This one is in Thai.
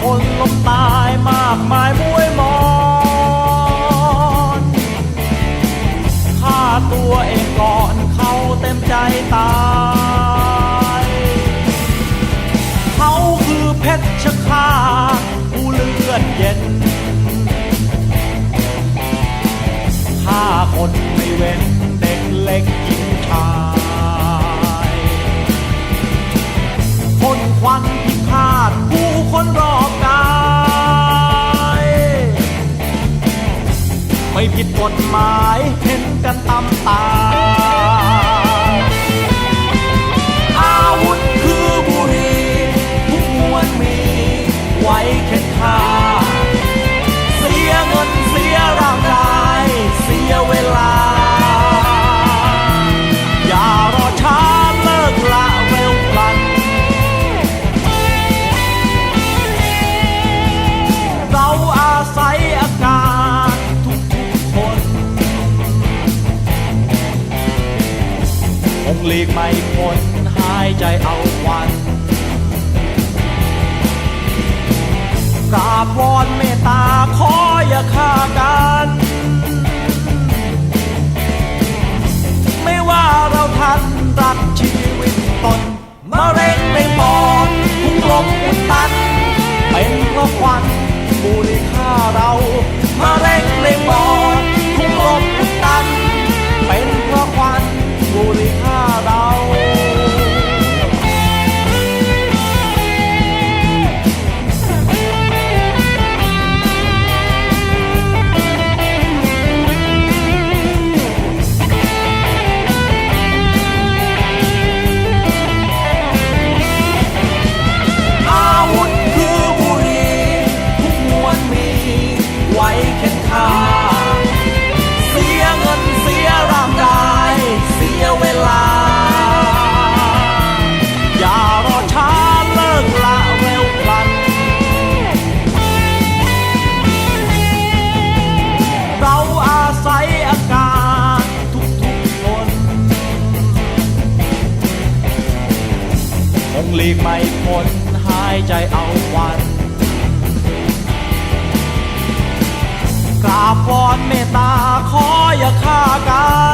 คนล้มตายมากมายมวยมอนฆ่าตัวเองก่อนเขาเต็มใจตาย ไม่ผิดกฎหมายเห็นกันตามตา ไม่พ้นหายใจเอาวันกราบวอนเมตตาขออย่าฆ่ากัน ไม่ว่าเราทันรักชีวิตตนมาเร หลีกไม่พ้นหายใจเอาวันกราบวอนเมตตาขออย่าฆ่ากัน